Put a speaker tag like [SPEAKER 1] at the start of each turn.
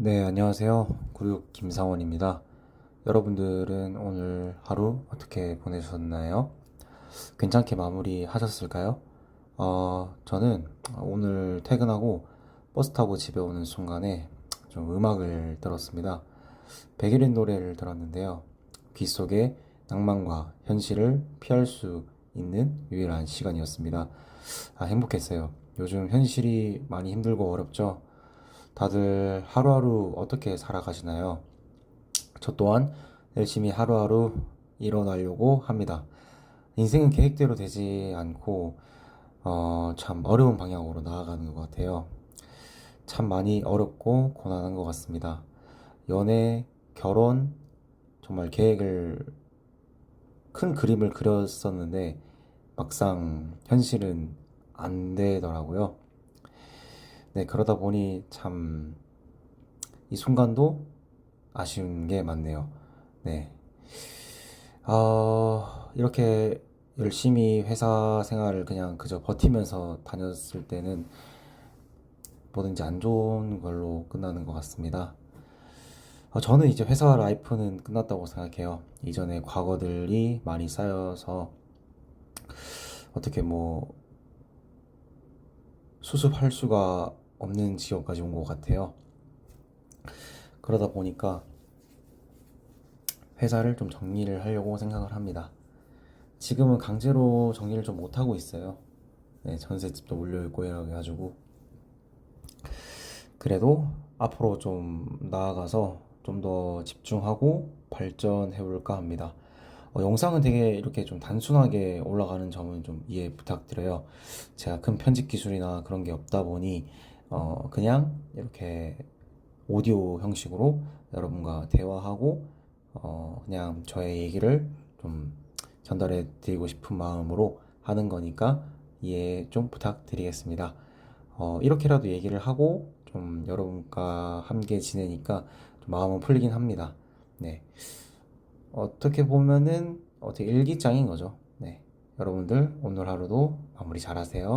[SPEAKER 1] 네, 안녕하세요. 구육 김상원입니다. 여러분들은 오늘 하루 어떻게 보내셨나요? 괜찮게 마무리 하셨을까요? 어, 저는 오늘 퇴근하고 버스 타고 집에 오는 순간에 좀 음악을 들었습니다. 백일인 노래를 들었는데요. 귀 속에 낭만과 현실을 피할 수 있는 유일한 시간이었습니다. 아, 행복했어요. 요즘 현실이 많이 힘들고 어렵죠? 다들 하루하루 어떻게 살아가시나요? 저 또한 열심히 하루하루 일어나려고 합니다. 인생은 계획대로 되지 않고, 어, 참 어려운 방향으로 나아가는 것 같아요. 참 많이 어렵고 고난한 것 같습니다. 연애, 결혼, 정말 계획을, 큰 그림을 그렸었는데, 막상 현실은 안 되더라고요. 네, 그러다 보니 참 이 순간도 아쉬운 게 많네요. 네. 어, 이렇게 열심히 회사 생활을 그냥 그저 버티면서 다녔을 때는 뭐든지 안 좋은 걸로 끝나는 것 같습니다. 어, 저는 이제 회사 라이프는 끝났다고 생각해요. 이전에 과거들이 많이 쌓여서 어떻게 뭐 수습할 수가 없는 지경까지 온 것 같아요. 그러다 보니까 회사를 좀 정리를 하려고 생각을 합니다. 지금은 강제로 정리를 좀 못하고 있어요. 네, 전셋집도 몰려있고 해가지고. 그래도 앞으로 좀 나아가서 좀 더 집중하고 발전해 볼까 합니다. 어, 영상은 되게 이렇게 좀 단순하게 올라가는 점은 좀 이해 부탁드려요. 제가 큰 편집 기술이나 그런 게 없다 보니, 어, 그냥 이렇게 오디오 형식으로 여러분과 대화하고, 어, 그냥 저의 얘기를 좀 전달해 드리고 싶은 마음으로 하는 거니까 이해 좀 부탁드리겠습니다. 어, 이렇게라도 얘기를 하고 좀 여러분과 함께 지내니까 좀 마음은 풀리긴 합니다. 네. 어떻게 보면은 어떻게 일기장인 거죠. 네. 여러분들 오늘 하루도 마무리 잘 하세요.